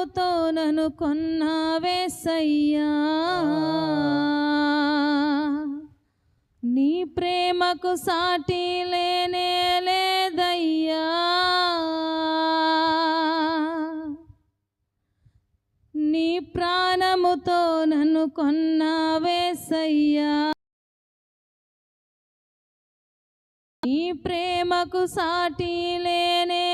రక్తముతో నన్ను కొన్నావేసయ్యా నీ ప్రేమకు సాటి లేనే లేదయ్యా. నీ ప్రాణముతో నన్ను కొన్నావేసయ్యా నీ ప్రేమకు సాటి లేనే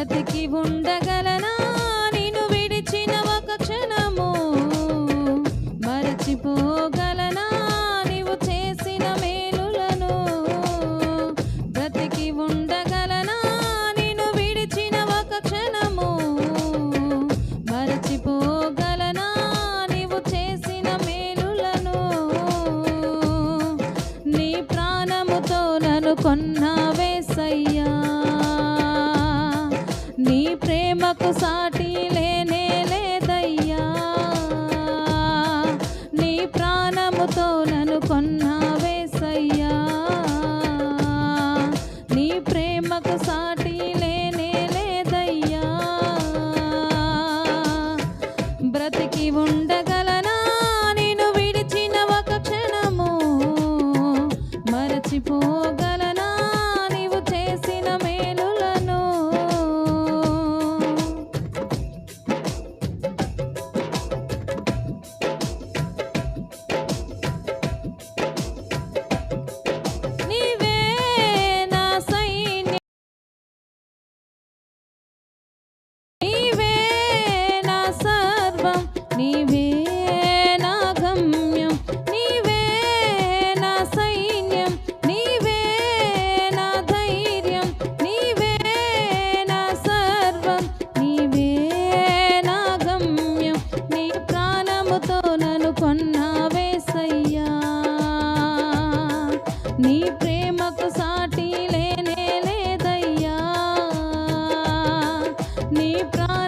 బ్రతికి ఉండగా నీకు సాటి నీ ప్రాణముతో నన్ను నీ ప్రేమకు సాటి లేనే లేదయ్యా. पुराना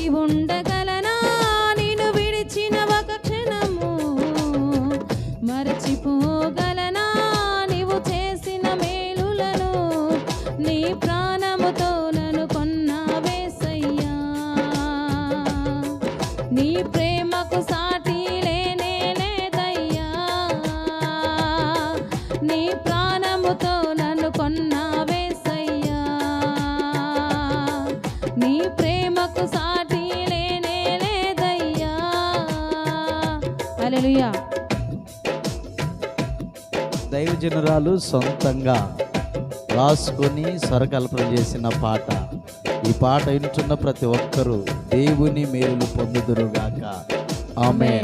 அறிவுண்ட దైవ జనరాలు సొంతంగా రాసుకొని స్వరకల్పన చేసిన పాట. ఈ పాట వింటున్న ప్రతి ఒక్కరూ దేవుని మేలు పొందుదురుగాక. ఆమె